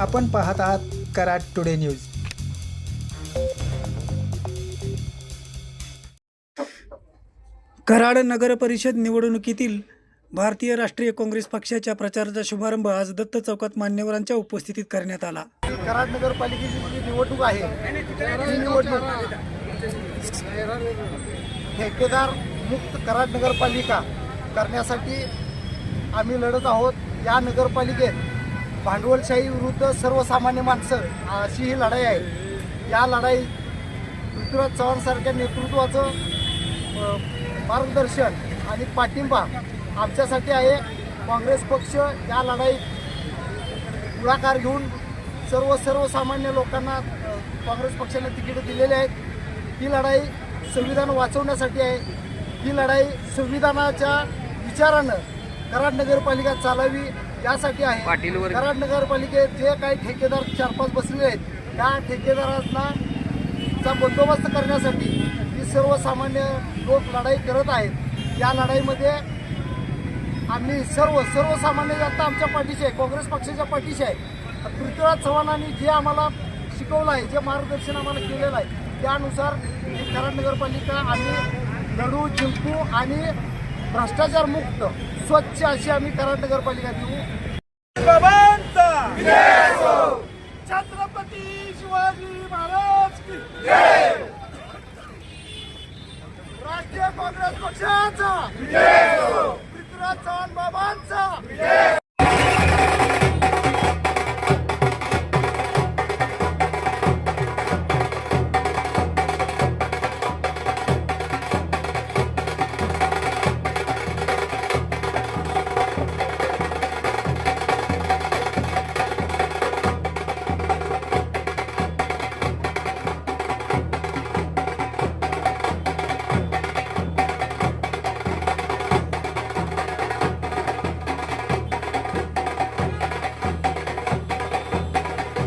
आपण पाहत आहात कराड टुडे न्यूज. कराड नगर परिषद निवडणुकीतील भारतीय राष्ट्रीय काँग्रेस पक्षाच्या प्रचाराचा शुभारंभ आज दत्त चौकात मान्यवरांच्या उपस्थितीत करण्यात आला. कराड नगरपालिकेची जी निवडणूक आहे ती निवडणूक ठेकेदार मुक्त कराड नगरपालिका करण्यासाठी आम्ही लढत आहोत. या नगरपालिकेत भांडवलशाही विरुद्ध सर्वसामान्य माणसं अशी ही लढाई आहे. या लढाई पृथ्वीराज चव्हाणसारख्या नेतृत्वाचं मार्गदर्शन आणि पाठिंबा आमच्यासाठी आहे. काँग्रेस पक्ष या लढाईत पुढाकार घेऊन सर्व सर्वसामान्य लोकांना काँग्रेस पक्षाने तिकीट दिलेले आहेत. ही लढाई संविधान वाचवण्यासाठी आहे. ही लढाई संविधानाच्या विचारानं कराड नगरपालिका चालावी यासाठी आहे. कराड नगरपालिकेत जे काही ठेकेदार चार पाच बसलेले आहेत त्या ठेकेदारांना चा बंदोबस्त करण्यासाठी ही सर्वसामान्य लोक लढाई करत आहेत. या लढाईमध्ये आम्ही सर्व सर्वसामान्य जनता आमच्या पाठीशी आहे काँग्रेस पक्षाच्या पाठीशी आहे. पृथ्वीराज चव्हाणांनी जे आम्हाला शिकवलं आहे जे मार्गदर्शन आम्हाला केलेलं आहे त्यानुसार ही कराड नगरपालिका आम्ही लढू जिंकू आणि भ्रष्टाचार मुक्त स्वच्छ अशी आम्ही कराड नगरपालिका देऊ. छत्रपती शिवाजी महाराज राष्ट्रीय काँग्रेस पक्षाचा पृथ्वीराज बाबांचा